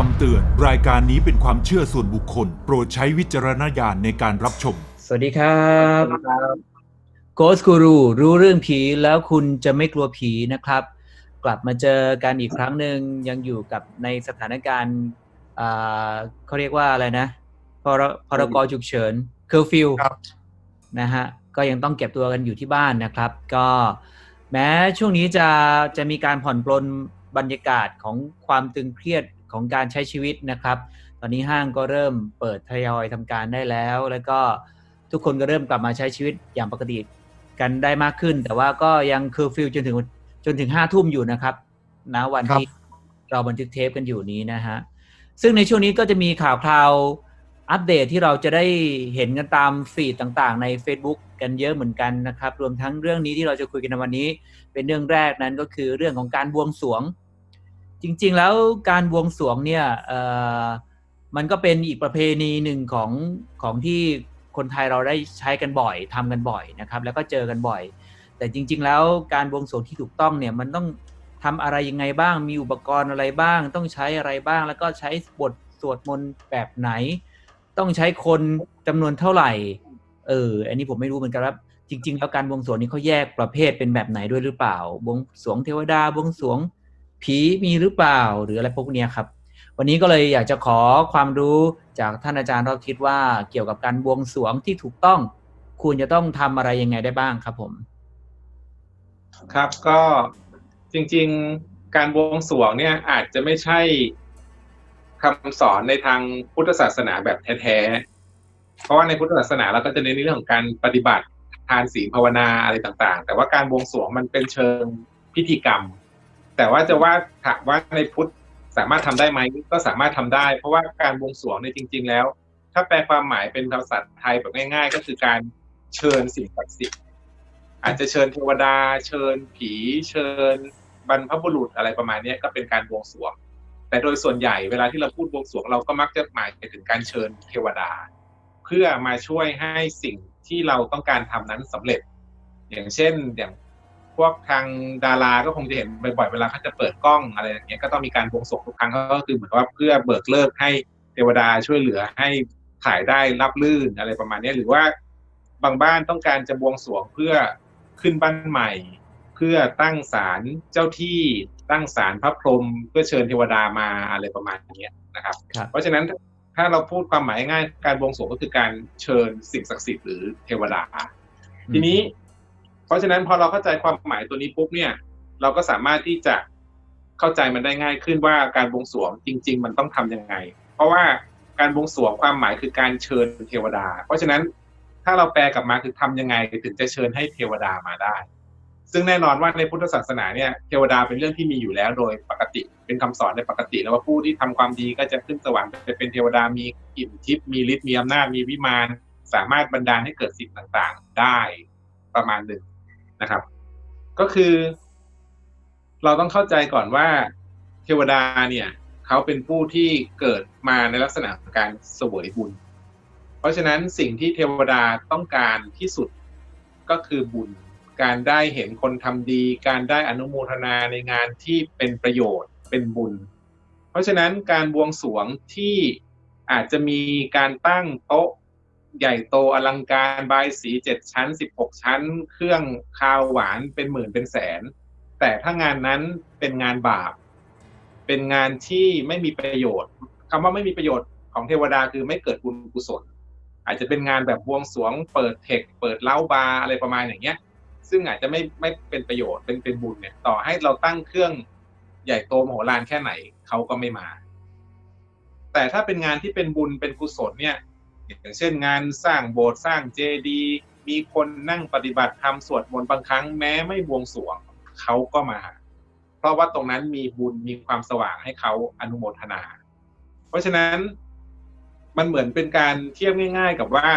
คำเตือน รายการนี้เป็นความเชื่อส่วนบุคคล โปรดใช้วิจารณญาณในการรับชม สวัสดีครับโกสกูรูรู้เรื่องผีแล้วคุณจะไม่กลัวผีนะครับ กลับมาเจอกันอีกครั้งหนึ่งยังอยู่กับในสถานการณ์อ่าเขาเรียกว่าอะไรนะพรพรกฉุกเฉินเคอร์ฟิวครับนะฮะก็ยังต้องเก็บตัวกันอยู่ที่บ้านนะครับ ก็แม้ช่วงนี้จะจะมีการผ่อนปลนบรรยากาศของความตึงเครียด ของการใช้ชีวิตนะครับ ตอนนี้ห้างก็เริ่มเปิดทยอยทำการได้แล้ว แล้วก็ทุกคนก็เริ่มกลับมาใช้ชีวิตอย่างปกติกันได้มากขึ้น แต่ว่าก็ยังเคอฟิวจนถึงจนถึงห้าทุ่มอยู่นะครับณวันที่เราบันทึกเทปกันอยู่นี้นะฮะซึ่งในช่วงนี้ก็จะมีข่าวคราวอัปเดตที่เราจะได้เห็นกันตามฟีดต่างๆ ใน Facebook กันเยอะเหมือนกันนะครับ รวมทั้งเรื่องนี้ที่เราจะคุยกันในวันนี้ เป็นเรื่องแรกนั้นก็คือเรื่องของการบวงสรวง จริงๆแล้วการบวงสรวงเนี่ยมันก็เป็นอีกประเพณีหนึ่งของของที่คนไทยเราได้ใช้กันบ่อยทำกันบ่อยนะครับ แล้วก็เจอกันบ่อย แต่จริง ๆ แล้วการบวงสรวงที่ถูกต้องเนี่ยมันต้องทำอะไรยังไงบ้าง มีอุปกรณ์อะไรบ้าง ต้องใช้อะไรบ้าง แล้วก็ใช้บทสวดมนต์แบบไหน ต้องใช้คนจำนวนเท่าไหร่ เออ อันนี้ผมไม่รู้เหมือนกันครับ จริง ๆ แล้วการบวงสรวงนี่เขาแยกประเภทเป็นแบบไหนด้วยหรือเปล่า บวงสรวงเทวดา บวงสรวง ผีมีหรือเปล่าหรืออะไรพวกเนี้ยครับ วันนี้ก็เลยอยากจะขอความรู้จากท่านอาจารย์รอบทิศว่าเกี่ยวกับการบวงสรวงที่ถูกต้องควรจะต้องทำอะไรยังไงได้บ้างครับผม ครับก็จริง ๆ การบวงสรวงเนี่ยอาจจะไม่ใช่คำสอนในทางพุทธศาสนาแบบแท้ๆ เพราะว่าในพุทธศาสนาเราก็จะเน้นในเรื่องของการปฏิบัติทานศีลภาวนาอะไรต่างๆ แต่ว่าการบวงสรวงมันเป็นเชิงพิธีกรรม แต่ว่าจะว่าถามว่าในพุทธสามารถทำได้ไหมก็สามารถทำได้ เพราะว่าการบวงสรวงในจริง ๆ แล้ว ถ้าแปลความหมายเป็นภาษาไทยแบบง่าย ๆ ก็คือการเชิญสิ่งศักดิ์สิทธิ์อาจจะเชิญเทวดา เชิญผี เชิญบรรพบุรุษอะไรประมาณนี้ก็เป็นการบวงสรวง แต่โดยส่วนใหญ่เวลาที่เราพูดบวงสรวงเราก็มักจะหมายถึงการเชิญเทวดา เพื่อมาช่วยให้สิ่งที่เราต้องการทำนั้นสำเร็จ อย่างเช่นอย่าง พวกทางดาราก็คงจะเห็นบ่อยๆเวลาเขาจะเปิดกล้องอะไรอย่างเงี้ยก็ต้องมีการบวงสรวงทุกครั้งก็คือเหมือนว่าเพื่อเบิกเลิกให้เทวดาช่วยเหลือให้ถ่ายได้รับลื่นอะไรประมาณเนี้ยหรือว่าบางบ้านต้องการจะบวงสรวงเพื่อขึ้นบ้านใหม่ เพื่อตั้งศาลเจ้าที่ตั้งศาลพระพรหมเพื่อเชิญเทวดามาอะไรประมาณเนี้ยนะครับครับ เพราะฉะนั้นถ้าเราพูดความหมายง่ายๆการบวงสรวงก็คือการเชิญสิ่งศักดิ์สิทธิ์หรือเทวดา ทีนี้ เพราะฉะนั้นพอเราเข้าใจความหมายตัวนี้ปุ๊บเนี่ย เราก็สามารถที่จะเข้าใจมันได้ง่ายขึ้นว่าการบวงสรวงจริง ๆ มันต้องทำยังไง เพราะว่าการบวงสรวงความหมายคือการเชิญเทวดา เพราะฉะนั้นถ้าเราแปลกลับมาคือทำยังไงถึงจะเชิญให้เทวดามาได้ ซึ่งแน่นอนว่าในพุทธศาสนาเนี่ยเทวดาเป็นเรื่องที่มีอยู่แล้วโดยปกติเป็นคำสอนในปกติแล้วว่าผู้ที่ทำความดีก็จะขึ้นสวรรค์จะเป็นเทวดามีอิทธิทิพย์มีฤทธิ์มีอำนาจมีวิมานสามารถบันดาลให้เกิดสิ่งต่างๆ ได้ประมาณหนึ่ง นะครับ ก็คือ เราต้องเข้าใจก่อนว่าเทวดาเนี่ยเขาเป็นผู้ที่เกิดมาในลักษณะของการเสวยบุญ เพราะฉะนั้นสิ่งที่เทวดาต้องการที่สุดก็คือบุญ การได้เห็นคนทำดี การได้อนุโมทนาในงานที่เป็นประโยชน์เป็นบุญ เพราะฉะนั้นการบวงสรวงที่อาจจะมีการตั้งโต๊ะ ใหญ่โตอลังการบายสีเจ็ดชั้นสิบหกชั้น เครื่องคาวหวานเป็นหมื่นเป็นแสน แต่ถ้างานนั้นเป็นงานบาป เป็นงานที่ไม่มีประโยชน์คำว่าไม่มีประโยชน์ของเทวดาคือไม่เกิดบุญกุศล อาจจะเป็นงานแบบบวงสวง เปิดเทค เปิดเล้าบาร์อะไรประมาณอย่างเงี้ย ซึ่งอาจจะไม่ไม่เป็นประโยชน์เป็นเป็นบุญเนี่ย ต่อให้เราตั้งเครื่องใหญ่โตมโหฬารแค่ไหนเขาก็ไม่มา แต่ถ้าเป็นงานที่เป็นบุญเป็นกุศลเนี่ย อย่างเช่นงานสร้างโบสถ์สร้างเจดีย์มีคนนั่งปฏิบัติธรรมสวดมนต์บางครั้งแม้ไม่บวงสรวงเขาก็มา เพราะว่าตรงนั้นมีบุญมีความสว่างให้เขาอนุโมทนา เพราะฉะนั้นมันเหมือนเป็นการเทียบง่าย ๆ กับว่า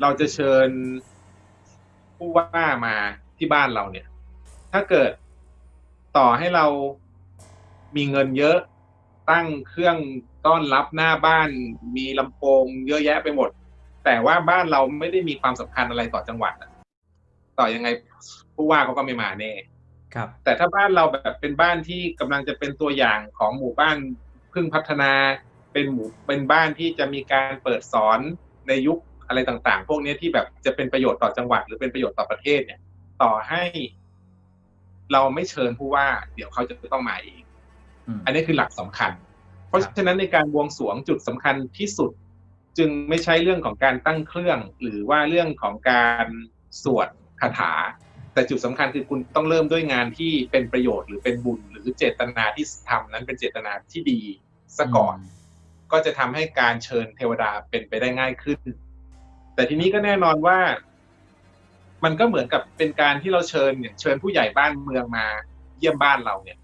เราจะเชิญผู้ว่ามาที่บ้านเราเนี่ย ถ้าเกิดต่อให้เรามีเงินเยอะ ตั้งเครื่องต้อนรับหน้าบ้านมีลำโพงเยอะแยะไปหมด แต่ว่าบ้านเราไม่ได้มีความสำคัญอะไรต่อจังหวัดอะต่อยังไงผู้ว่าเขาก็ไม่มาแน่ครับ แต่ถ้าบ้านเราแบบเป็นบ้านที่กำลังจะเป็นตัวอย่างของหมู่บ้านเพิ่งพัฒนาเป็นหมู่เป็นบ้านที่จะมีการเปิดสอนในยุคอะไรต่างๆ พวกนี้ที่แบบจะเป็นประโยชน์ต่อจังหวัด หรือเป็นประโยชน์ต่อประเทศเนี่ย ต่อให้เราไม่เชิญผู้ว่า เดี๋ยวเขาจะต้องมาเอง อืมอันนี้คือหลักสำคัญ เพราะฉะนั้นในการบวงสรวงจุดสำคัญที่สุด จึงไม่ใช่เรื่องของการตั้งเครื่อง หรือว่าเรื่องของการสวดคาถา แต่จุดสำคัญคือคุณต้องเริ่มด้วยงานที่เป็นประโยชน์หรือเป็นบุญ หรือเจตนาที่ทำนั้นเป็นเจตนาที่ดีซะก่อน ก็จะทำให้การเชิญเทวดาเป็นไปได้ง่ายขึ้น แต่ทีนี้ก็แน่นอนว่า มันก็เหมือนกับเป็นการที่เราเชิญเนี่ยเชิญผู้ใหญ่บ้านเมืองมาเยี่ยมบ้านเราเนี่ย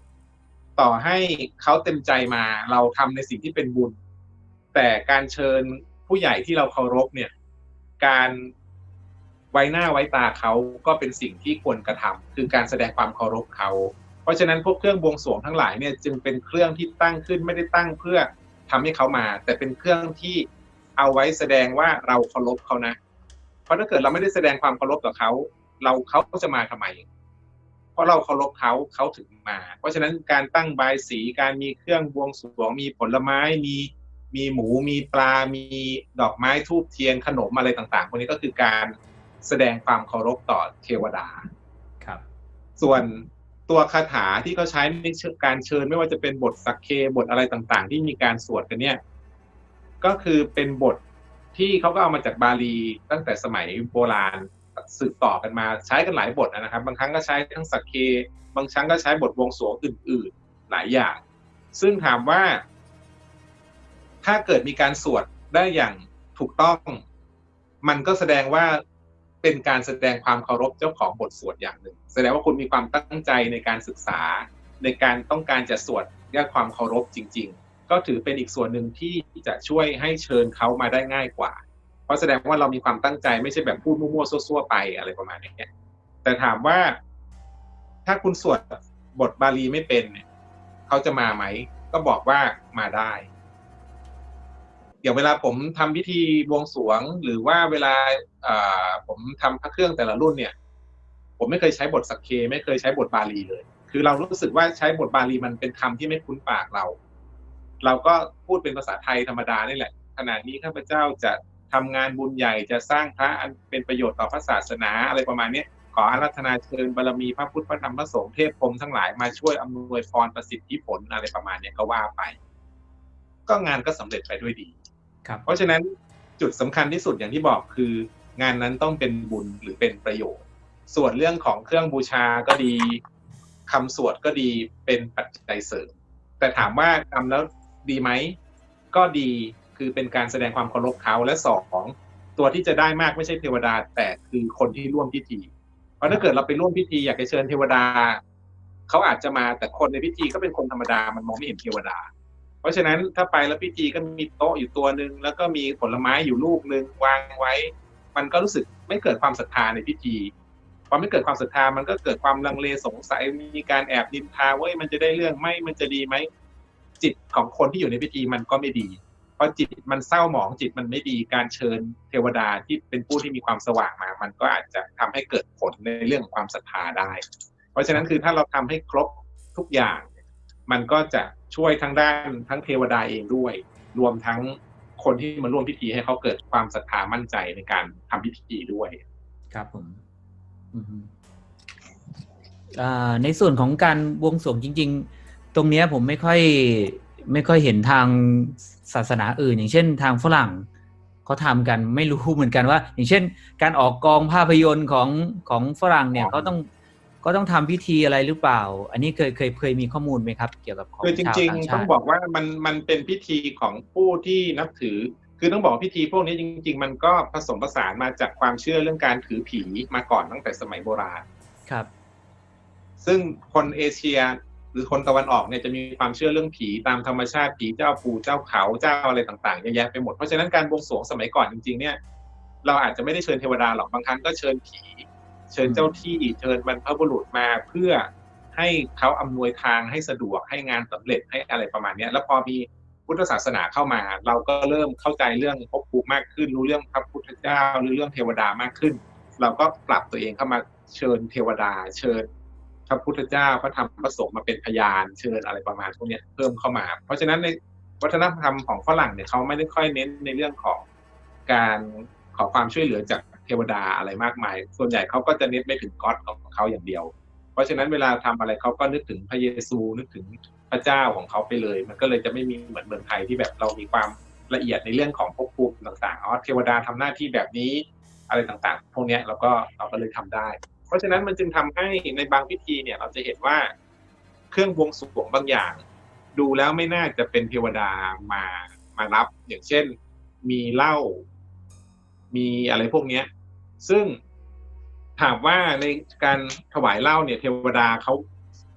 ต่อให้เขาเต็มใจมาเราทำในสิ่งที่เป็นบุญ แต่การเชิญผู้ใหญ่ที่เราเคารพเนี่ย การไว้หน้าไว้ตาเขาก็เป็นสิ่งที่ควรกระทำคือการแสดงความเคารพเขาเพราะฉะนั้นพวกเครื่องบวงสรวงทั้งหลายเนี่ยจึงเป็นเครื่องที่ตั้งขึ้นไม่ได้ตั้งเพื่อทำให้เขามา แต่เป็นเครื่องที่เอาไว้แสดงว่าเราเคารพเขานะ เพราะถ้าเกิดเราไม่ได้แสดงความเคารพกับเขา เราเขาจะมาทำไม ราะเราเคารพเขาเขาถึงมา เพราะฉะนั้นการตั้งบายสีการมีเครื่องบวงสรวงมีผลไม้มีมีหมูมีปลา มีดอกไม้ทูบเทียนขนมอะไรต่างๆพวกนี้ก็คือการแสดงความเคารพต่อเทวดาครับ ส่วนตัวคาถาที่เขาใช้ในการเชิญไม่ว่าจะเป็นบทสักเคบทอะไรต่างๆ ที่มีการสวดกันเนี่ย ก็คือเป็นบทที่เขาก็เอามาจากบาลีตั้งแต่สมัยโบราณ สืบต่อกันมาใช้กันหลายบทนะครับ บางครั้งก็ใช้ทั้งสักเค บางครั้งก็ใช้บทวงสวงอื่น ๆ หลายอย่าง ซึ่งถามว่า ถ้าเกิดมีการสวดได้อย่างถูกต้อง มันก็แสดงว่าเป็นการแสดงความเคารพเจ้าของบทสวดอย่างหนึ่ง แสดงว่าคุณมีความตั้งใจในการศึกษา ในการต้องการจะสวดด้วยความเคารพจริง ๆ ก็ถือเป็นอีกส่วนหนึ่งที่จะช่วยให้เชิญเขามาได้ง่ายกว่า ราะแสดงว่าเรามีความตั้งใจไม่ใช่แบบพูดมั่วๆซั่วๆไปอะไรประมาณนี้แต่ถามว่า ถ้าคุณสวดบทบาลีไม่เป็นเนี่ยเขาจะมาไหม ก็บอกว่ามาได้อย่างเวลาผมทำพิธีบวงสรวง หรือว่าเวลาผมทำพระเครื่องแต่ละรุ่นเนี่ย ผมไม่เคยใช้บทสักเคไม่เคยใช้บทบาลีเลย คือเรารู้สึกว่าใช้บทบาลีมันเป็นคำที่ไม่คุ้นปากเรา เราก็พูดเป็นภาษาไทยธรรมดานี่แหละขณะนี้ข้าพเจ้าจะ ทำงานบุญใหญ่จะสร้างพระอันเป็นประโยชน์ต่อพระศาสนาอะไรประมาณเนี้ยขออารัธนาเชิญบารมีพระพุทธพระธรรมพระสงฆ์เทพพรหมทั้งหลายมาช่วยอำนวยพรประสิทธิผลอะไรประมาณเนี้ยก็ว่าไป ก็งานก็สำเร็จไปด้วยดีครับเพราะฉะนั้นจุดสำคัญที่สุดอย่างที่บอกคือ งานนั้นต้องเป็นบุญหรือเป็นประโยชน์ ส่วนเรื่องของเครื่องบูชาก็ดีคำสวดก็ดีเป็นปัจจัยเสริม แต่ถามว่าทำแล้วดีไหมก็ดี คือเป็นการแสดงความเคารพเขาและสองตัวที่จะได้มากไม่ใช่เทวดา แต่คือคนที่ร่วมพิธี เพราะถ้าเกิดเราไปร่วมพิธีอยากจะเชิญเทวดาเขาอาจจะมาแต่คนในพิธีก็เป็นคนธรรมดามันมองไม่เห็นเทวดา เพราะฉะนั้นถ้าไปแล้วพิธีก็มีโต๊ะอยู่ตัวหนึ่งแล้วก็มีผลไม้อยู่ลูกหนึ่งวางไว้ มันก็รู้สึกไม่เกิดความศรัทธาในพิธีพอไม่เกิดความศรัทธามันก็เกิดความลังเลสงสัยมีการแอบนินทาว่าเอ้ยมันจะได้เรื่องไหมมันจะดีไหมจิตของคนที่อยู่ในพิธีมันก็ไม่ดี พอจิตมันเศร้าหมองจิตมันไม่ดีการเชิญเทวดาที่เป็นผู้ที่มีความสว่างมา มันก็อาจจะทำให้เกิดผลในเรื่องของความศรัทธาได้ เพราะฉะนั้นคือถ้าเราทำให้ครบทุกอย่าง มันก็จะช่วยทั้งด้านทั้งเทวดาเองด้วย รวมทั้งคนที่มาร่วมพิธีให้เขาเกิดความศรัทธามั่นใจในการทำพิธีด้วย ครับผมในส่วนของการบวงสรวงจริง ๆ ตรงนี้ผมไม่ค่อย ไม่ค่อยเห็นทางศาสนาอื่น อย่างเช่น ทางฝรั่งเขาทำกันไม่รู้เหมือนกันว่า อย่างเช่น การออกกองภาพยนตร์ของของฝรั่งเนี่ยอ๋อเขาต้องก็ต้องทำพิธีอะไรหรือเปล่า อันนี้เคยเคยเคยมีข้อมูลไหมครับ เกี่ยวกับของคือจชาวริงต่างๆชาต้องติบอกว่ามันมันเป็นพิธีของผู้ที่นับถือ คือต้องบอกว่าพิธีพวกนี้จริง ๆ มันก็ผสมผสานมาจากความเชื่อเรื่องการถือผีมาก่อนตั้งแต่สมัยโบราณครับ ซึ่งคนเอเชีย หรือคนตะวันออกเนี่ยจะมีความเชื่อเรื่องผีตามธรรมชาติผีเจ้าปู่เจ้าเขาเจ้าอะไรต่างๆเยอะแยะไปหมดเพราะฉะนั้นการบวงสรวงสมัยก่อนจริงๆเนี่ยเราอาจจะไม่ได้เชิญเทวดาหรอกบางครั้งก็เชิญผี เชิญเจ้าที่เชิญบรรพบุรุษมาเพื่อให้เขาอำนวยทางให้สะดวกให้งานสำเร็จให้อะไรประมาณนี้แล้วพอมีพุทธศาสนาเข้ามา เราก็เริ่มเข้าใจเรื่องภพภูมิมากขึ้น รู้เรื่องพระพุทธเจ้าหรือเรื่องเทวดามากขึ้น เราก็ปรับตัวเองเข้ามาเชิญเทวดา เชิญ พระพุทธเจ้าพระธรรมพระสงฆ์มาเป็นพยานเชิญอะไรประมาณพวกนี้เพิ่มเข้ามา เพราะฉะนั้นในวัฒนธรรมของฝรั่งเนี่ยเขาไม่ได้ค่อยเน้นในเรื่องของการขอความช่วยเหลือจากเทวดาอะไรมากมาย ส่วนใหญ่เขาก็จะเน้นไปถึงก๊อดของเขาอย่างเดียว เพราะฉะนั้นเวลาทำอะไรเขาก็นึกถึงพระเยซูนึกถึงพระเจ้าของเขาไปเลย มันก็เลยจะไม่มีเหมือนเมืองไทยที่แบบเรามีความละเอียดในเรื่องของภพภูมิต่างๆอ๋อเทวดาทำหน้าที่แบบนี้อะไรต่างๆ พวกนี้เราก็เราก็เลยทำได้ เพราะฉะนั้นมันจึงทำให้ในบางพิธีเนี่ย เราจะเห็นว่าเครื่องบวงสรวงบางอย่าง ดูแล้วไม่น่าจะเป็นเทวดามามารับ อย่างเช่น มีเหล้ามีอะไรพวกเนี้ย ซึ่งถามว่าในการถวายเหล้าเนี่ย เทวดาเขา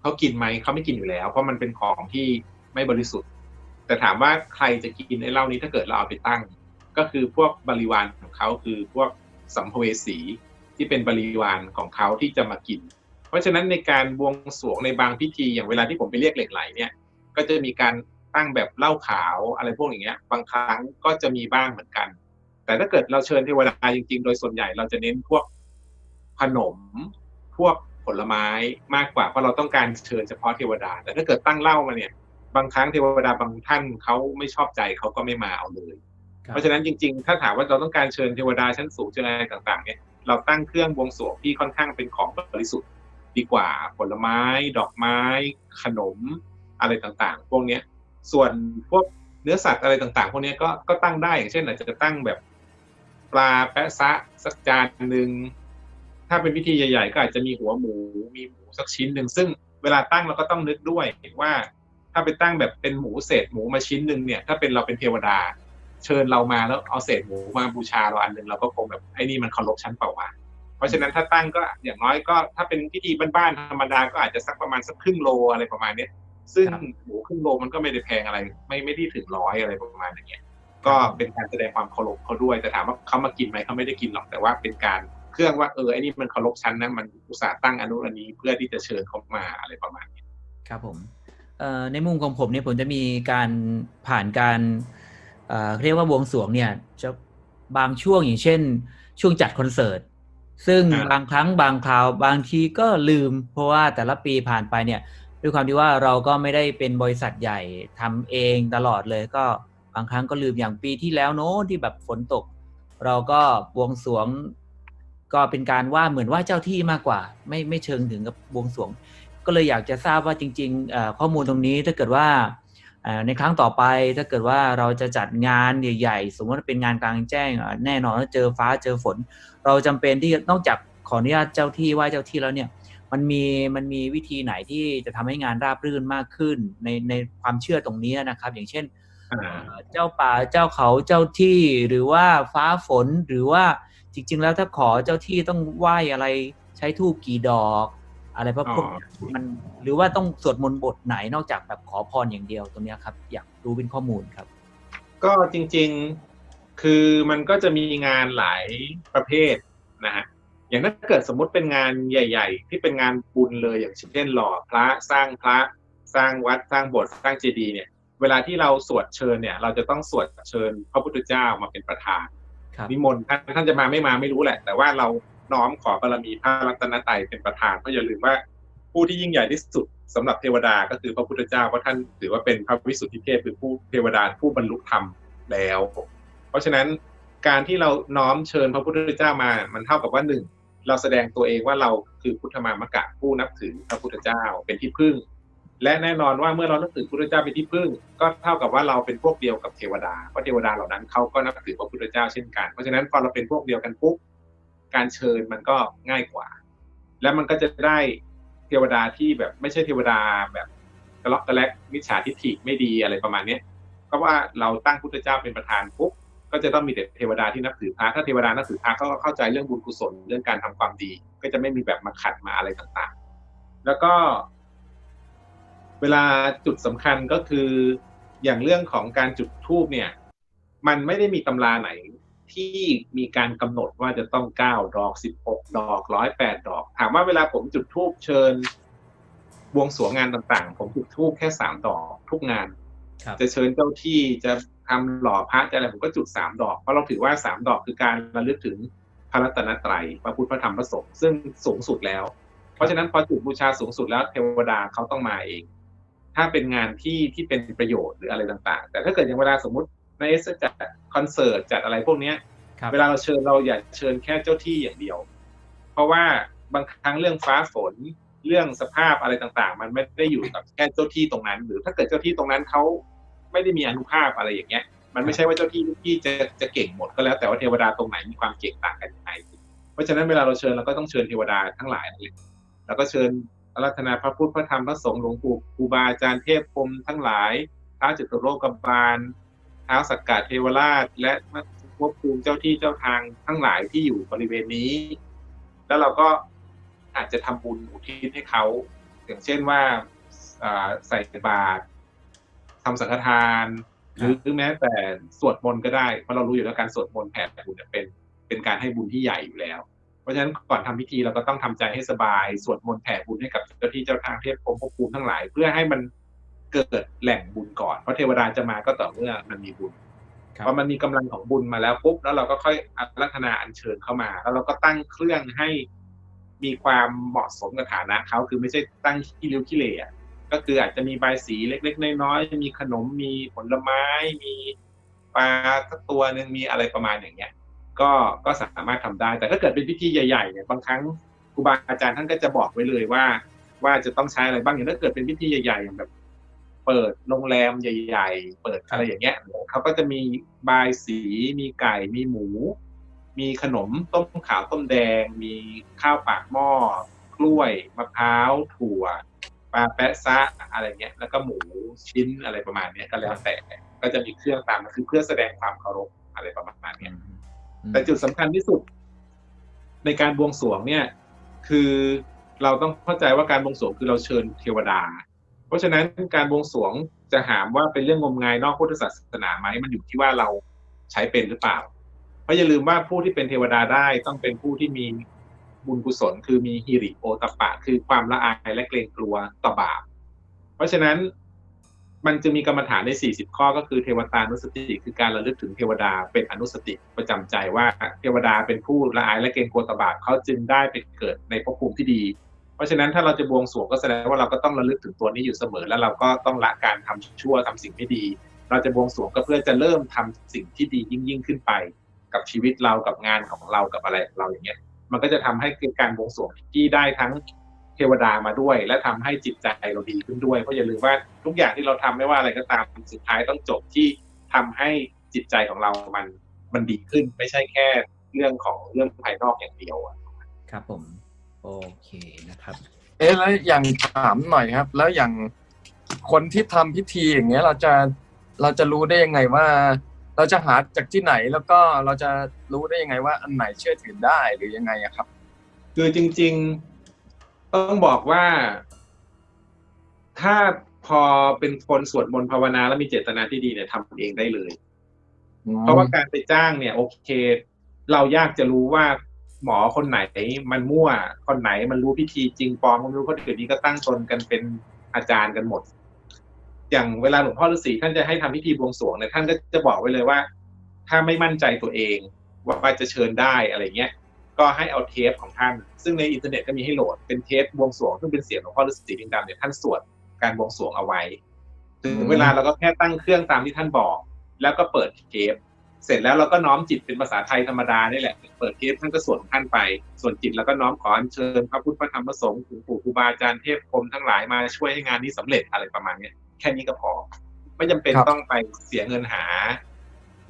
เขากินไหมเขาไม่กินอยู่แล้ว เพราะมันเป็นของที่ไม่บริสุทธิ์ แต่ถามว่าใครจะกินไอ้เหล้านี้ถ้าเกิดเราเอาไปตั้ง ก็คือพวกบริวารของเขาคือพวกสัมภเวสี ที่เป็นบริวารของเขาที่จะมากิน เพราะฉะนั้นในการบวงสรวงในบางพิธีอย่างเวลาที่ผมไปเรียกเหล็กไหลเนี่ย ก็จะมีการตั้งแบบเหล้าขาวอะไรพวกอย่างเงี้ย บางครั้งก็จะมีบ้างเหมือนกัน แต่ถ้าเกิดเราเชิญเทวดาจริงๆ โดยส่วนใหญ่เราจะเน้นพวกขนม พวกผลไม้มากกว่าเพราะเราต้องการเชิญเฉพาะเทวดา แต่ถ้าเกิดตั้งเหล้ามาเนี่ย บางครั้งเทวดาบางท่านเขาไม่ชอบใจเขาก็ไม่มาเอาเลย เพราะฉะนั้นจริง ๆ ถ้าถามว่าเราต้องการเชิญเทวดาชั้นสูงเชิญอะไรต่าง ๆเนี่ย เราตั้งเครื่องบวงสรวงที่ค่อนข้างเป็นของบริสุทธิ์ดีกว่าผลไม้ ดอกไม้ ขนมอะไรต่างๆ พวกเนี้ย ส่วนพวกเนื้อสัตว์อะไรต่างๆ พวกนี้ก็ก็ตั้งได้อย่างเช่นอาจจะตั้งแบบปลาแปะซะสักจานหนึ่งถ้าเป็นพิธีใหญ่ๆ ก็อาจจะมีหัวหมู มีหมูสักชิ้นหนึ่งซึ่งเวลาตั้งเราก็ต้องนึกด้วยว่า ถ้าไปตั้งแบบเป็นหมูเศษหมูมาชิ้นหนึ่งเนี่ย ถ้าเป็นเราเป็นเทวดา เชิญเรามาแล้วเอาเศษหมูมาบูชาเราอันหนึ่งเราก็คงแบบไอ้นี่มันเคารพชั้นเปล่าวะเพราะฉะนั้นถ้าตั้งก็อย่างน้อยก็ถ้าเป็นพิธีบ้านๆธรรมดาก็อาจจะสักประมาณสักครึ่งโลอะไรประมาณเนี้ยซึ่งหมูครึ่งโลมันก็ไม่ได้แพงอะไร ไม่ไม่ได้ถึงร้อยอะไรประมาณอย่างเงี้ยก็เป็นการแสดงความเคารพเขาด้วยแต่ถามว่าเขามากินไหมเขาไม่ได้กินหรอกแต่ว่าเป็นการเครื่องว่าเออไอ้นี่มันเคารพชั้นนะมันอุตส่าห์ตั้งอนุอันนี้เพื่อที่จะเชิญเขามาอะไรประมาณนี้ครับผมในมุมของผมเนี่ยผมจะมีการผ่านการ เอ่อเรียกว่าบวงสรวงเนี่ยจะบางช่วงอย่างเช่น ช่วงจัดคอนเสิร์ตซึ่งอ่าบางครั้งบางคราวบางทีก็ลืม เพราะว่าแต่ละปีผ่านไปเนี่ย ด้วยความที่ว่าเราก็ไม่ได้เป็นบริษัทใหญ่ทำเองตลอดเลยก็บางครั้งก็ลืมอย่างปีที่แล้วโน้นที่แบบฝนตก เราก็บวงสรวง ก็เป็นการว่าเหมือนไหว่าเจ้าที่มากกว่า ไม่ไม่เชิงถึงกับบวงสรวง ก็เลยอยากจะทราบว่าจริงๆเอ่อข้อมูลตรงนี้ถ้าเกิดว่าเอ่อ ในครั้งต่อไปถ้าเกิดว่าเราจะจัดงานใหญ่ๆ สมมติว่าเป็นงานกลางแจ้งอะแน่นอนว่าเจอฟ้าเจอฝน เราจำเป็นที่นอกจากขออนุญาตเจ้าที่ไหว้เจ้าที่แล้วเนี่ยมันมีมันมีวิธีไหนที่จะทำให้งานราบรื่นมากขึ้นในในความเชื่อตรงนี้นะครับ อย่างเช่นอ่าเอ่อเจ้าป่าเจ้าเขาเจ้าที่หรือว่าฟ้าฝนหรือว่าจริง ๆ แล้วถ้าขอเจ้าที่ต้องไหว้อะไรใช้ทูบกี่ดอก อะไรพวกอ๋อพวกเนี้ยมันหรือว่าต้องสวดมนต์บทไหนนอกจากแบบขอพรอย่างเดียวตรงเนี้ยครับ อยากรู้เป็นข้อมูลครับ ก็จริง ๆคือมันก็จะมีงานหลายประเภทนะฮะอย่างถ้าเกิดสมมุติเป็นงานใหญ่ ๆ ที่เป็นงานบุญเลยอย่างเช่นหล่อพระสร้างพระสร้างวัดสร้างโบสถ์สร้างเจดีย์เนี่ย เวลาที่เราสวดเชิญเนี่ย เราจะต้องสวดเชิญพระพุทธเจ้ามาเป็นประธานครับนิมนต์ท่านท่านจะมาไม่มาไม่รู้แหละ แต่ว่าเรา น้อมขอบารมีพระรัตนตรัยเป็นประธานเพราะอย่าลืมว่า ผู้ที่ยิ่งใหญ่ที่สุดสำหรับเทวดาก็คือพระพุทธเจ้าเพราะท่านถือว่าเป็นพระวิสุทธิเทพคือผู้เทวดาผู้บรรลุธรรมแล้ว เพราะฉะนั้นการที่เราน้อมเชิญพระพุทธเจ้ามา มันเท่ากับว่าหนึ่งเราแสดงตัวเองว่าเราคือพุทธมามกะผู้นับถือพระพุทธเจ้าเป็นที่พึ่ง และแน่นอนว่าเมื่อเรานับถือพระพุทธเจ้าเป็นที่พึ่ง ก็เท่ากับว่าเราเป็นพวกเดียวกับเทวดาเพราะเทวดาเหล่านั้นเขาก็นับถือพระพุทธเจ้าเช่นกัน เพราะฉะนั้นพอเราเป็นพวกเดียวกันปุ๊บ การเชิญมันก็ง่ายกว่า และมันก็จะได้เทวดาที่แบบไม่ใช่เทวดาแบบกระลอกกระแลกมิจฉาทิฐิไม่ดีอะไรประมาณเนี้ยก็ว่าเราตั้งพุทธเจ้าเป็นประธานปุ๊บก็จะต้องมีแต่เทวดาที่นับถือพระถ้าเทวดานับถือพระเขาก็เข้าใจเรื่องบุญกุศลเรื่องการทำความดี ก็จะไม่มีแบบมาขัดมาอะไรต่างๆ แล้วก็ เวลาจุดสำคัญก็คืออย่างเรื่องของการจุดธูปเนี่ย มันไม่ได้มีตำราไหน ที่มีการกำหนดว่าจะต้องเก้าดอกสิบหกดอกร้อยแปดดอก ถามว่าเวลาผมจุดธูปเชิญบวงสรวงงานต่างๆ ผมจุดธูปแค่สามดอกทุกงานครับจะเชิญเจ้าที่จะทำหล่อพระจะอะไรผมก็จุดสามดอก เพราะเราถือว่าสามดอกคือการระลึกถึงพระรัตนตรัยพระพุทธพระธรรมพระสงฆ์ซึ่งสูงสุดแล้ว เพราะฉะนั้นพอจุดบูชาสูงสุดแล้วเทวดาเขาต้องมาเอง ถ้าเป็นงานที่ที่เป็นประโยชน์หรืออะไรต่างๆ แต่ถ้าเกิดอย่างเวลาสมมติ ในเอสจัดคอนเสิร์ตจัดอะไรพวกเนี้ยครับเวลาเราเชิญเราอย่าเชิญแค่เจ้าที่อย่างเดียว เพราะว่าบางครั้งเรื่องฟ้าฝนเรื่องสภาพอะไรต่างๆ มันไม่ได้อยู่กับแค่เจ้าที่ตรงนั้น หรือถ้าเกิดเจ้าที่ตรงนั้นเขาไม่ได้มีอนุภาพอะไรอย่างเงี้ย มันไม่ใช่ว่าเจ้าที่ทุกที่จะจะเก่งหมดก็แล้วแต่ว่าเทวดาตรงไหนมีความเก่งต่างกันยังไงเพราะฉะนั้นเวลาเราเชิญเราก็ต้องเชิญเทวดาทั้งหลายนั่นแหละแล้วก็เชิญอารัธนาพระพุทธพระธรรมพระสงฆ์หลวงปู่ครูบาอาจารย์เทพพรหมทั้งหลายท้าวจตุโลกบาล ท้าวสักกะเทวราช และพวกภูมิเจ้าที่เจ้าทางทั้งหลายที่อยู่บริเวณนี้ แล้วเราก็อาจจะทำบุญอุทิศให้เขา อย่างเช่นว่าใส่บาตรทำสังฆทานหรือหรือแม้แต่สวดมนต์ก็ได้ เพราะเรารู้อยู่แล้วการสวดมนต์แผ่บุญเนี่ยเป็นเป็นการให้บุญที่ใหญ่อยู่แล้ว เพราะฉะนั้นก่อนทำพิธีเราก็ต้องทำใจให้สบาย สวดมนต์แผ่บุญให้กับเจ้าที่เจ้าทางเทพพรมภพภูมิทั้งหลาย เพื่อให้มัน เกิดแหล่งบุญก่อน เพราะเทวดาจะมาก็ต่อเมื่อมันมีบุญครับพอมันมีกำลังของบุญมาแล้วปุ๊บแล้วเราก็ค่อยอารัธนาอัญเชิญเข้ามา แล้วเราก็ตั้งเครื่องให้มีความเหมาะสมกับฐานะเขาคือไม่ใช่ตั้งขี้ริ้วขี้เหร่อะก็คืออาจจะมีใบายสีเล็ก ๆ น้อยๆมีขนมมีผลไม้ มีปลาสักตัวหนึ่งมีอะไรประมาณอย่างเงี้ย ก็ก็สามารถทำได้ แต่ถ้าเกิดเป็นพิธีใหญ่ๆเนี่ยบางครั้งครูบาอาจารย์ท่านก็จะบอกไว้เลยว่า ว่าจะต้องใช้อะไรบ้างอย่างถ้าเกิดเป็นพิธีใหญ่ๆอย่างแบบ เปิดโรงแรมใหญ่ ๆ เปิดอะไรอย่างเงี้ยเขาก็จะมีบายสีมีไก่มีหมู มีขนมต้มขาวต้มแดง มีข้าวปากหม้อกล้วยมะพร้าวถั่วปลาแปะซะอะไรเงี้ย แล้วก็หมูชิ้นอะไรประมาณเนี้ยก็แล้วแต่ก็จะมีเครื่องตามมาคือเพื่อแสดงความเคารพอะไรประมาณเนี้ยแต่จุดสำคัญที่สุด ในการบวงสรวงเนี่ย คือเราต้องเข้าใจว่าการบวงสรวงคือเราเชิญเทวดาเพ ราะฉะนั้นการบวงสรวงจะหามว่าเป็นเรื่องงมงายนอกพุทธศาสนาไหมมันอยู่ที่ว่าเราใช้เป็นหรือเปล่า เพราะอย่าลืมว่าผู้ที่เป็นเทวดาได้ต้องเป็นผู้ที่มีบุญกุศล คือมีฮิริโอตปะ คือความละอายและเกรงกลัวต่อบาป เพราะฉะนั้นมันจะมีกรรมฐานใน 40 ข้อก็คือเทวตานุสติ คือการระลึกถึงเทวดาเป็นอนุสติประจำใจว่าเทวดาเป็นผู้ละอายและเกรงกลัวต่อบาปเขาจึงได้ไปเกิดในภพภูมิที่ดี ราะฉะนั้นถ้าเราจะบวงสรวงก็แสดงว่าเราก็ต้องระลึกถึงตัวนี้อยู่เสมอ แล้วเราก็ต้องละการทำชั่วทำสิ่งไม่ดี เราจะบวงสรวงก็เพื่อจะเริ่มทำสิ่งที่ดียิ่งยิ่งขึ้นไป กับชีวิตเรากับงานของเรากับอะไรเราอย่างเงี้ย มันก็จะทำให้เกิดการบวงสรวงที่ได้ทั้งเทวดามาด้วย และทำให้จิตใจเราดีขึ้นด้วยเพราะอย่าลืมว่าทุกอย่างที่เราทำไม่ว่าอะไรก็ตามสุดท้ายต้องจบที่ทำให้จิตใจของเรามันมันดีขึ้นไม่ใช่แค่เรื่องของเรื่องภายนอกอย่างเดียวอะครับผม โอเคนะครับ เอ๊ะแล้วอย่างถามหน่อยครับ แล้วอย่างคนที่ทำพิธีอย่างเงี้ย เราจะเราจะรู้ได้ยังไงว่า เราจะหาจากที่ไหนแล้วก็เราจะรู้ได้ยังไงว่าอันไหนเชื่อถือได้หรือยังไงอะครับ คือจริง ๆ ต้องบอกว่า ถ้าพอเป็นคนสวดมนต์ภาวนาแล้วมีเจตนาที่ดีเนี่ยทำเองได้เลย เพราะว่าการไปจ้างเนี่ย โอเค เรายากจะรู้ว่า หมอคนไหนมันมั่ว คนไหนมันรู้พิธีจริงปลอมก็ไม่รู้เพราะเดี๋ยวนี้ก็ตั้งตนกันเป็นอาจารย์กันหมด อย่างเวลาหลวงพ่อฤาษีท่านจะให้ทำพิธีบวงสรวงเนี่ยท่านก็จะบอกไว้เลยว่า ถ้าไม่มั่นใจตัวเองว่าจะเชิญได้อะไรเงี้ยก็ให้เอาเทปของท่าน ซึ่งในอินเทอร์เน็ตก็มีให้โหลดเป็นเทปบวงสรวงซึ่งเป็นเสียงหลวงพ่อฤาษีลิงดำเนี่ยท่านสวดการบวงสรวงเอาไว้ถึงเวลาเราก็แค่ตั้งเครื่องตามที่ท่านบอก แล้วก็เปิดเทป เสร็จแล้วเราก็น้อมจิตเป็นภาษาไทยธรรมดานี่แหละ เปิดเทปท่านก็สวดของท่านไป ส่วนจิตแล้วก็น้อมขออัญเชิญพระพุทธพระธรรมพระสงฆ์ถึงปู่ครูบาอาจารย์เทพพรหมทั้งหลายมาช่วยให้งานนี้สำเร็จอะไรประมาณเนี้ยแค่นี้ก็พอ ไม่จำเป็นครับต้องไปเสียเงินหา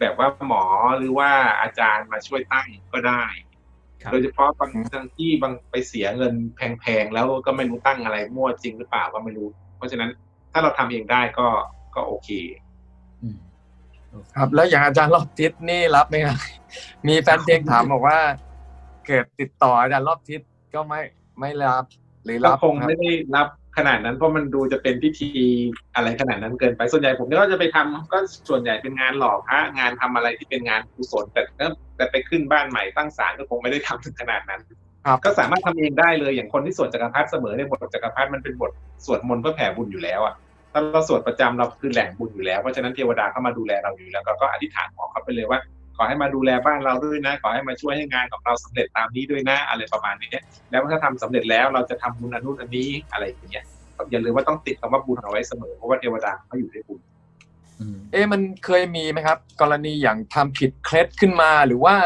แบบว่าหมอหรือว่าอาจารย์มาช่วยตั้งก็ได้ครับโดยเฉพาะบางบางที่บางไปเสียเงินแพงๆแล้วก็ไม่รู้ตั้งอะไรมั่วจริงหรือเปล่าก็ไม่รู้ เพราะฉะนั้นถ้าเราทำเองได้ก็ก็โอเค อืมโอเครับ แล้วอย่างอาจารย์รอบทิศนี่รับไหมครับมีแฟนเพลงถามบอกว่า เกิดติดต่ออาจารย์รอบทิศก็ไม่ไม่รับ หรือก็รับคงครับไม่ได้รับขนาดนั้นเพราะมันดูจะเป็นพิธีอะไรขนาดนั้นเกินไปส่วนใหญ่ผมก็จะไปทำก็ส่วนใหญ่เป็นงานหล่อพระงานทำอะไรที่เป็นงานกุศลแต่ก็แต่ไปขึ้นบ้านใหม่ตั้งศาลก็คงไม่ได้ทำถึงขนาดนั้นครับก็สามารถทำเองได้เลยอย่างคนที่สวดจักรพรรดิเสมอในยบทจักรพรรดิมันเป็นบทสวดมนต์เพื่อแผ่บุญอยู่แล้วอะ ถ้าเราสวดประจำเราคือแหล่งบุญอยู่แล้ว เพราะฉะนั้นเทวดาเข้ามาดูแลเราอยู่แล้วก็ก็อธิษฐานขอเขาไปเลยว่า ขอให้มาดูแลบ้านเราด้วยนะ ขอให้มาช่วยให้งานของเราสำเร็จตามนี้ด้วยนะ อะไรประมาณนี้แล้วถ้าทำสำเร็จแล้วเราจะทำบุญอนนุนอันนี้อะไรอย่างเงี้ยอย่าลืมว่าต้องติดคำว่าบุญเอาไว้เสมอเพราะว่าเทวดาเขาอยู่ด้วยบุญอืมเอ๊ะมันเคยมีไหมครับ กรณีอย่างทำผิดเคล็ดขึ้นมาหรือว่า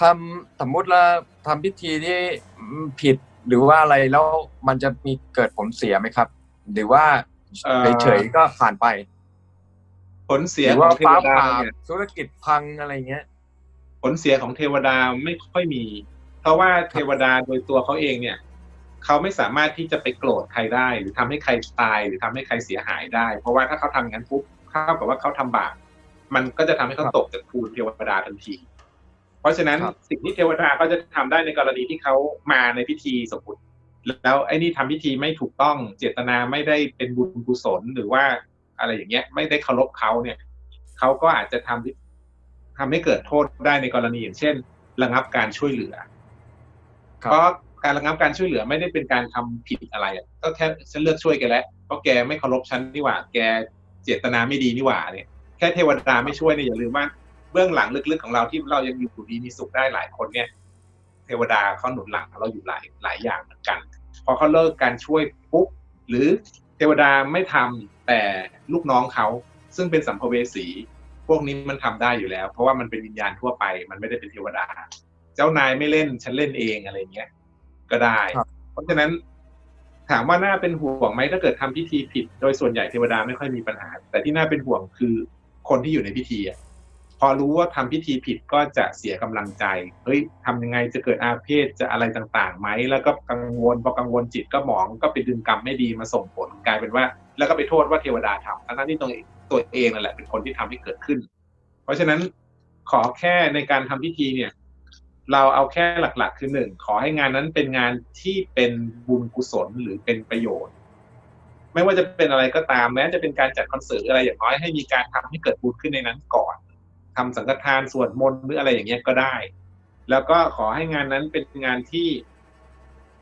ทำสมมติว่าทำพิธีที่ผิดหรือว่าอะไรแล้วมันจะมีเกิดผลเสียไหมครับ หรือว่า เอ่อเฉยๆก็ผ่านไป ผลเสีหยรือขว่าองเทฟ้าวดาผ่าเนี่ยธุรกิจพังอะไรเงี้ย ผลเสียของเทวดาไม่ค่อยมี เพราะว่าเทวดาโดยตัวเขาเองเนี่ยเขาไม่สามารถที่จะไปโกรธใครได้ หรือทำให้ใครตายหรือทำให้ใครเสียหายได้ เพราะว่าถ้าเขาทำอย่างนั้นปุ๊บเท่ากับว่าเขาทำบาปมันก็จะทำให้เขาครับตกจากภูมิเทวดาทันที เพราะฉะนั้นครับสิ่งที่เทวดาก็จะทำได้ในกรณีที่เขามาในพิธีสมมติ แล้วไอ้นี่ทำพิธีไม่ถูกต้องเจตนาไม่ได้เป็นบุญกุศลหรือว่าอะไรอย่างเงี้ย ไม่ได้เคารพเขาเนี่ยเขาก็อาจจะทำพิทำให้เกิดโทษได้ในกรณีอย่างเช่น ระงับการช่วยเหลือครับเพราะการระงับการช่วยเหลือไม่ได้เป็นการทำผิดอะไรอะก็แค่ฉันเลือกช่วยแกแล้วเพราะแกไม่เคารพฉันนี่หว่า แกเจตนาไม่ดีนี่หว่าเนี่ยแค่เทวดาไม่ช่วยเนี่ยอย่าลืมว่าเบื้องหลังลึกๆของเราที่เรายังอยู่ดีมีสุขได้หลายคนเนี่ย เทวดาเขาหนุนหลังเราอยู่หลายหลายอย่างเหมือนกัน พอเขาเลิกการช่วยปุ๊บหรือเทวดาไม่ทำแต่ลูกน้องเขาซึ่งเป็นสัมภเวสี พวกนี้มันทำได้อยู่แล้ว เพราะว่ามันเป็นวิญญาณทั่วไป มันไม่ได้เป็นเทวดา เจ้านายไม่เล่นฉันเล่นเองอะไรเงี้ยก็ได้ครับเพราะฉะนั้นถามว่าน่าเป็นห่วงไหมถ้าเกิดทำพิธีผิด โดยส่วนใหญ่เทวดาไม่ค่อยมีปัญหา แต่ที่น่าเป็นห่วงคือคนที่อยู่ในพิธีอะ พอรู้ว่าทำพิธีผิดก็จะเสียกำลังใจ เฮ้ยทำยังไงจะเกิดอาเพศจะอะไรต่างๆไหม แล้วก็กังวลพอกังวลจิตก็หมองก็ไปดึงกรรมไม่ดีมาส่งผลกลายเป็นว่า แล้วก็ไปโทษว่าเทวดาทำทั้งที่ตัวเองตัวเองนั่นแหละเป็นคนที่ทำให้เกิดขึ้น เพราะฉะนั้นขอแค่ในการทำพิธีเนี่ย เราเอาแค่หลัก ๆ คือหนึ่งขอให้งานนั้นเป็นงานที่เป็นบุญกุศลหรือเป็นประโยชน์ไม่ว่าจะเป็นอะไรก็ตามแม้จะเป็นการจัดคอนเสิร์ตอะไรอย่างน้อยให้มีการทำให้เกิดบุญขึ้นในนั้นก่อน ทำสังฆทานสวดมนต์หรืออะไรอย่างเงี้ยก็ได้ แล้วก็ขอให้งานนั้นเป็นงานที่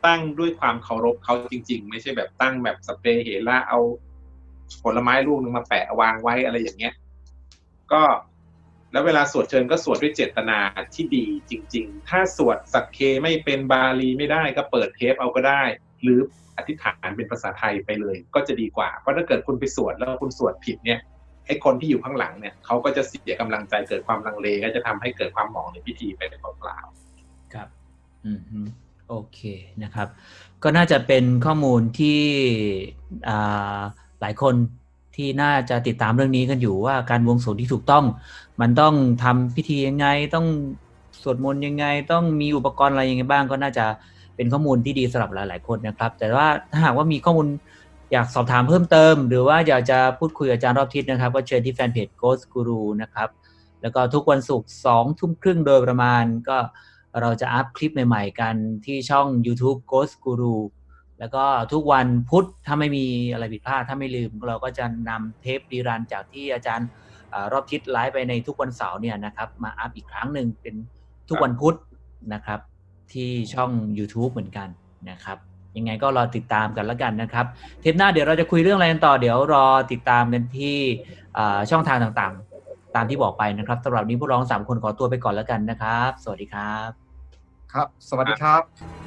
ตั้งด้วยความเคารพเขาจริง ๆ ไม่ใช่แบบตั้งแบบสเปรย์เหระเอาผลไม้ลูกหนึงมาแปะวางไว้อะไรอย่างเงี้ย ก็แล้วเวลาสวดเชิญก็สวดด้วยเจตนาที่ดีจริง ๆ ถ้าสวดสักเคไม่เป็นบาลีไม่ได้ก็เปิดเทปเอาก็ได้ หรืออธิษฐานเป็นภาษาไทยไปเลย ก็จะดีกว่า เพราะถ้าเกิดคุณไปสวดแล้วคุณสวดผิดเนี่ย ไอ้คนที่อยู่ข้างหลังเนี่ยเขาก็จะเสียกำลังใจเกิดความลังเลก็จะทำให้เกิดความหมองในพิธีไปเปล่าครับ อืมโอเคนะครับ ก็น่าจะเป็นข้อมูลที่หลายคนที่น่าจะติดตามเรื่องนี้กันอยู่ว่าการบวงสรวงที่ถูกต้อง มันต้องทำพิธียังไงต้องสวดมนต์ยังไง ต้องมีอุปกรณ์อะไรยังไงบ้าง ก็น่าจะเป็นข้อมูลที่ดีสำหรับหลาย ๆ คนนะครับ แต่ว่าถ้าหากว่ามีข้อมูล อยากสอบถามเพิ่มเติม หรือว่าอยากจะพูดคุยกับอาจารย์รอบทิศนะครับ ก็เชิญที่แฟนเพจ Ghost Guru นะครับ แล้วก็ทุกวันศุกร์สองทุ่มครึ่งโดยประมาณก็เราจะอัพคลิปใหม่ๆกันที่ช่อง YouTube Ghost Guru แล้วก็ทุกวันพุธถ้าไม่มีอะไรผิดพลาดถ้าไม่ลืม เราก็จะนำเทปดีรันจากที่อาจารย์รอบทิศไลฟ์ไปในทุกวันเสาร์เนี่ยนะครับ มาอัพอีกครั้งหนึ่งเป็นทุกวันพุธนะครับ ที่ช่อง YouTube เหมือนกันนะครับ ยังไงก็รอติดตามกันแล้วกันนะครับ เทปหน้าเดี๋ยวเราจะคุยเรื่องอะไรกันต่อ เดี๋ยวรอติดตามกันที่ช่องทางต่างๆ ตามที่บอกไปนะครับสำหรับนนี้พวกเราสามคนขอตัวไปก่อนแล้วกันนะครับ สวัสดีครับ ครับ สวัสดีครับ